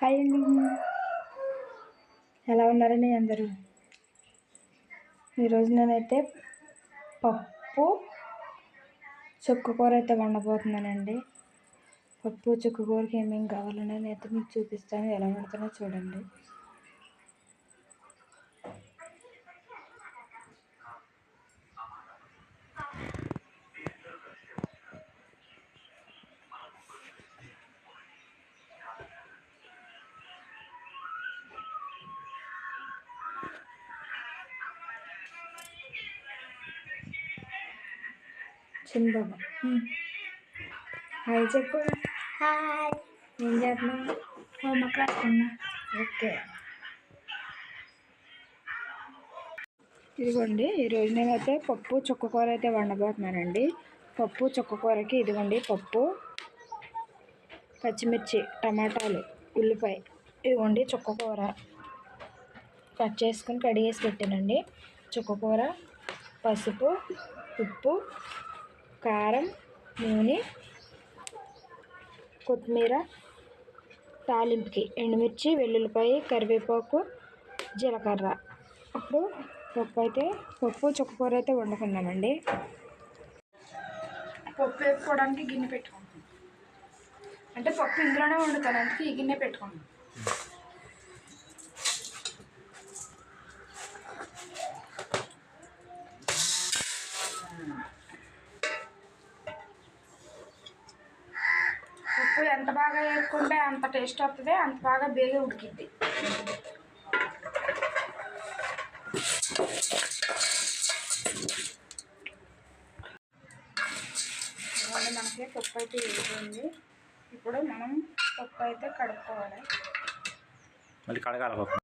Hi అండి. ఎలా ఉన్నారండి అందరూ? ఈరోజు నేనైతే పప్పు చుక్కకూర అయితే వండబోతున్నానండి. పప్పు చుక్కకూరకి ఏమేమి కావాలనేది అయితే మీకు చూపిస్తాను. ఎలా వండుతున్నా చూడండి. చిన్నబాబు. హాయ్ చెప్పు. హాయ్. ఏం చేస్తున్నావు? హోంవర్క్ రాసుకున్నా ఓకే. ఇదిగోండి ఈరోజు నేనైతే పప్పు చుక్క కూర అయితే వండబోతున్నానండి. పప్పు చుక్క కూరకి ఇదిగోండి పప్పు పచ్చిమిర్చి టమాటాలు ఉల్లిపాయ ఇదిగోండి చుక్క కూర. కట్ చేసుకుని కడిగేసి పెట్టానండి. చుక్క కూర పసుపు ఉప్పు కారం నూనె కొత్తిమీర తాలింపుకి ఎండుమిర్చి వెల్లుల్లిపాయ కరివేపాకు జీలకర్ర. అప్పుడు పప్పు అయితే పప్పు చుక్కకూర అయితే వండుకున్నామండి. పప్పు వేసుకోవడానికి గిన్నె పెట్టుకుంటాం. అంటే పప్పు ఇందులోనే వండుతాను అందుకే ఈ గిన్నె పెట్టుకుంటాం ఉప్పు ఎంత బాగా వేసుకుంటే అంత టేస్ట్ వస్తుంది అంత బాగా బేగే ఉడికిద్ది. మనకి పప్పు అయితే వేసింది ఇప్పుడు మనం పప్పు అయితే కడుక్కోవాలి. మళ్ళీ కడగాల పప్పు.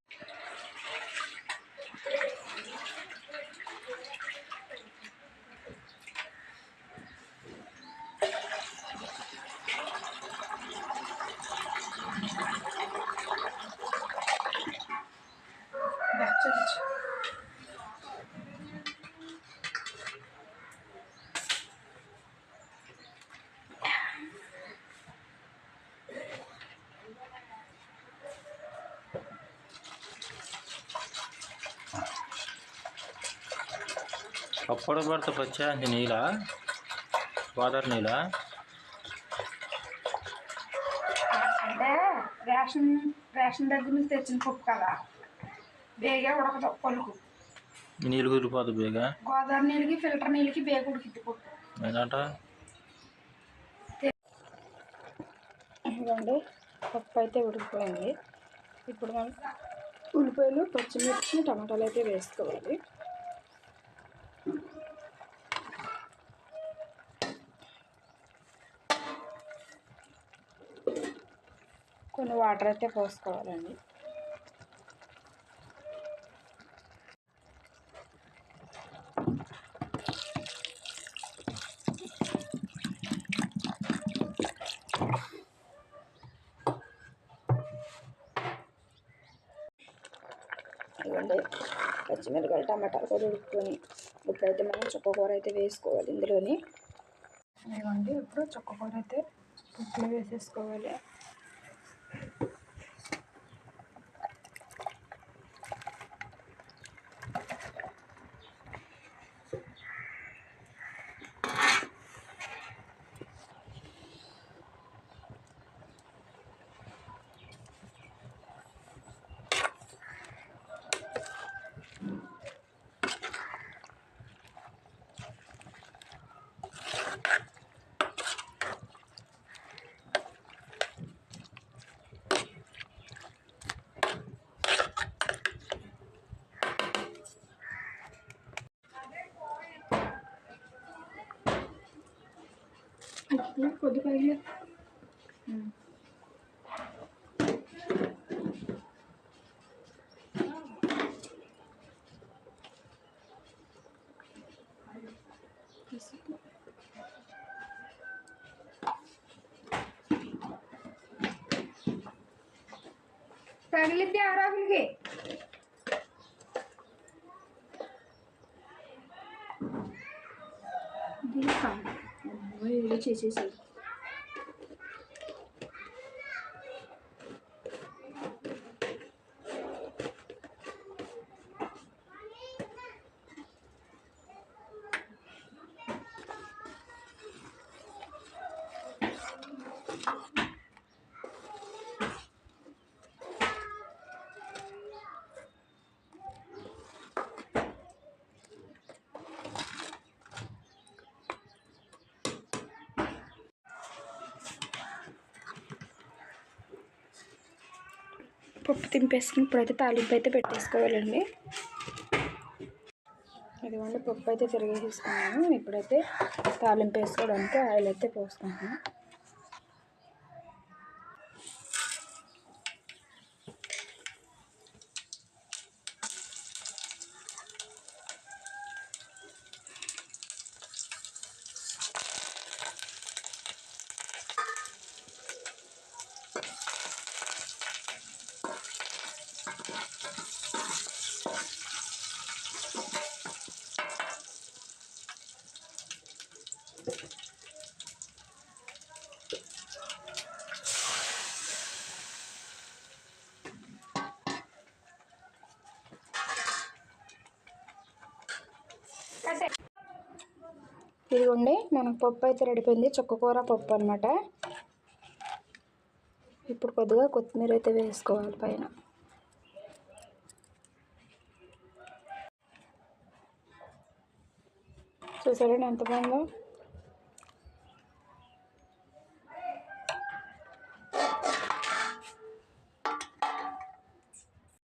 పప్పుడు పడితే పచ్చా అంటే నీళ్ళ గోదావరి నీళ్ళ అంటే రేషన్ రేషన్ దగ్గర నుంచి తెచ్చిన పప్పు కదా. బేగా ఉడకదు పలుకు. నీళ్ళు కుదిరిపోదు బేగా? గోదావరి నీళ్ళకి ఫిల్టర్ నీళ్ళకి బేగ ఉడికిద్ది పప్పు. ఏంటంట ఇదిగోండి పప్పు అయితే ఉడికిపోయింది. ఇప్పుడు మనం ఉల్లిపాయలు పచ్చిమిర్చి టమాటాలు అయితే వేసుకోవాలి. కొన్ని వాటర్ అయితే పోసుకోవాలండి. ఇదిగోండి పచ్చిమిరపకాయలు టమాటాలు కూడా ఉడుకుని ఇప్పుడైతే మనం చుక్క కూర అయితే వేసుకోవాలి ఇందులోని. ఇదిగోండి ఇప్పుడు చుక్క కూర అయితే ఉప్పులో వేసేసుకోవాలి. కొద్దిపాయ चांगले ते आराम घे कांदा 我也有一些学习。పప్పు తింపేసుకుని ఇప్పుడైతే తాలింపు అయితే పెట్టేసుకోవాలండి. ఇదిగోండి పప్పు అయితే తిరిగేసుకున్నాను ఇప్పుడైతే తాలింపు వేసుకోవడానికి ఆయిల్ అయితే పోసుకుంటున్నాను. ఇదిగోండి మనకు పప్పు అయితే రెడిపోయింది చుక్కకూర పప్పు అనమాట ఇప్పుడు కొద్దిగా కొత్తిమీర అయితే వేసుకోవాలి పైన. చూసారండి ఎంత బాగుందో?